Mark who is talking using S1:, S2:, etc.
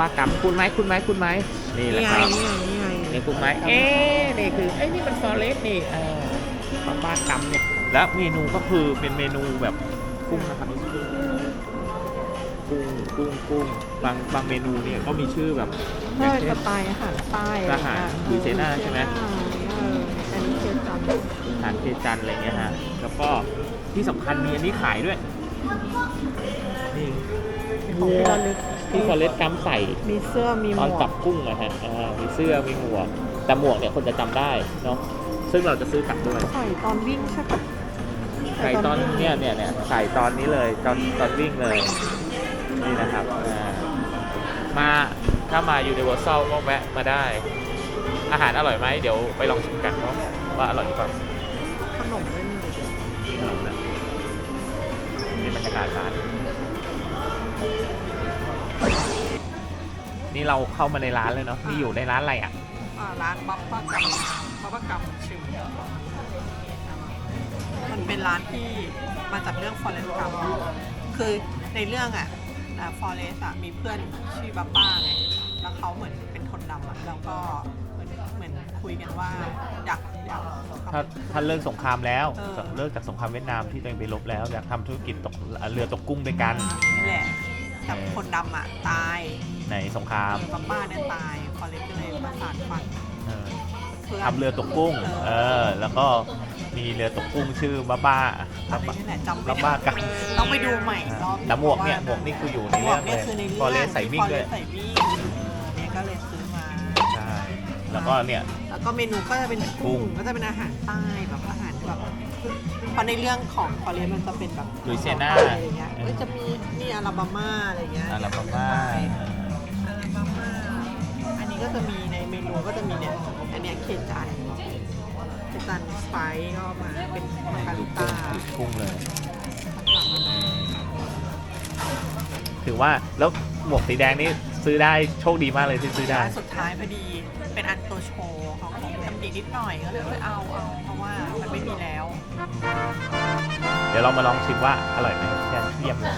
S1: บ้ากำคุณไหมคุณไหมคุณไหมนี่แหละ
S2: นี่
S1: ค
S2: ไง
S1: รับ
S2: นี่ไงนี่ไง
S1: นี่คุณไหมเอ๊ะนี่คือไอ้ยนี่มันฟอเรสนี่เออบ้าบ้ากำเนี่ยแล้วเมนูก็คือเป็นเมนูแบบกุ้งนะครับนี่คือกุ้งกุ้งกุ้งบางบางเมนูเนี่ยก็มีชื่อแบบอ
S2: ใช่
S1: ย่างเช่
S2: ส
S1: น
S2: ไตล์อาหารใต้
S1: อาหารคือเซน่าใช่ไหม
S2: เอออันนี้คือจำ
S1: อาหารเทจันอะไรเงี้ยฮะแล้วก็ที่สำคัญมีอันนี้ขายด้วยนี่
S2: ของที่ระลึก
S1: ที่ฟอเรสกัมใส่
S2: มีเสื้อมีห
S1: ต
S2: ม
S1: อน
S2: ว
S1: จั
S2: ก
S1: บกุ้งอะฮะอ่ามีเสื้อมีหมวกแต่หมวกเนี่ยคนจะจำได้เนาะซึ่งเราจะซื้อกลับด้วย
S2: ใส่ตอนวิ่งใช่ปะ
S1: ใส่ตอนเนี่ยเนี่ยเนี่ยใส่ตอนนี้เลยตอนตอนวิ่งเลย นี่นะครับอ่ามาถ้ามายูนิเวอร์แซลก็แวะมาได้ อาหารอร่อยไหมเดี๋ยวไปลองชิมกันเนาะว่าอร่อยหรือเปล่า
S2: ขนมด้วยนี่
S1: นี่บรรยากาศร้าน นี่เราเข้ามาในร้านเลยเนาะนี่อยู่ในร้านอะไรอะ
S2: อ่าร้านบัฟฟ้ากัมบัฟฟ้ากัมชิมมันเป็นร้านที่มาจากเรื่องฟอเรสกัมคือในเรื่องอะฟอเรสอะมีเพื่อนชื่อบับบ้าไงแล้วเขาเหมือนเป็นคนดำอะแล้วก็เหมือนเหมือนคุยกันว่าอยากอยากทำ
S1: ถ้าถ้าเลิกสงครามแล้ว
S2: เออ
S1: เลิกจากสงครามเวียดนามที่ตัวเองไปรบแล้วอยากทำธุรกิจตกเรือตกกุ้งด้วยกัน
S2: นี่แหละ แต่คนดำอะตาย
S1: ในสงคราม
S2: เออบับบ้าเนี่ยตายฟอเรสก็เลยประสานฟัน
S1: เออ
S2: เพื่อ
S1: ทำเรือตกกุ้ง เออ แล้วก็มีเรือตกกุ้งชื่อบ้าบ้า
S2: อะไรนี่แหละจำไม่
S1: บ้า
S2: ได้
S1: บ้ากัน
S2: ต้องไปดูใหม่รอบ
S1: แต่หมวกเนี่ยหมวกนี่คืออยู่ใน
S2: หมว
S1: เรื่
S2: ก
S1: องเลย
S2: เนี่ยคือในเรื่อง
S1: ฟอเรสใส่วิ่งด้วย
S2: ฟอเรสใส่วิ่งเนี่ยก็เลยซื้อมา
S1: ใช่ แล้วก็เนี่ย
S2: แล้วก็เมนูก็จะเป็น
S1: กุ้
S2: กุ้
S1: ง
S2: งก็จะเป็นอาหารใต้แบบอาหารแบบ เพราะในเรื่องของฟอเรสมันจะเป็นแบบ
S1: ลุยเซียนา
S2: อะไรอย่างเงี้ย
S1: เออ
S2: เอ้ยจะมีนี่อาราบามาอะไรเงี้ย
S1: อาราบามา
S2: อาราบามา อันนี้ก็จะมีในเมนูก็จะมีเนี่ย อันเนี้ยเคจันเคจันสไปซ์ก็มาเป็นมาการิ
S1: ดู
S2: ต้า
S1: กุ้งดูกุ้งเลย
S2: ต่างๆนานา
S1: ถือว่าแล้วหมวกสีแดงนี่ซื้อได้โชคดีมากเลยที่ซื้อได้
S2: ร้านสุดท้ายพอดี เป็นอันตัวโชว์ของผมทำดีนิดหน่อยก็เลยเอ้ยเอาเอาเพราะว่ามันไม่มีแล้ว
S1: เดี๋ยวเรามาลองชิมว่าอร่อยไหมเทียบเลย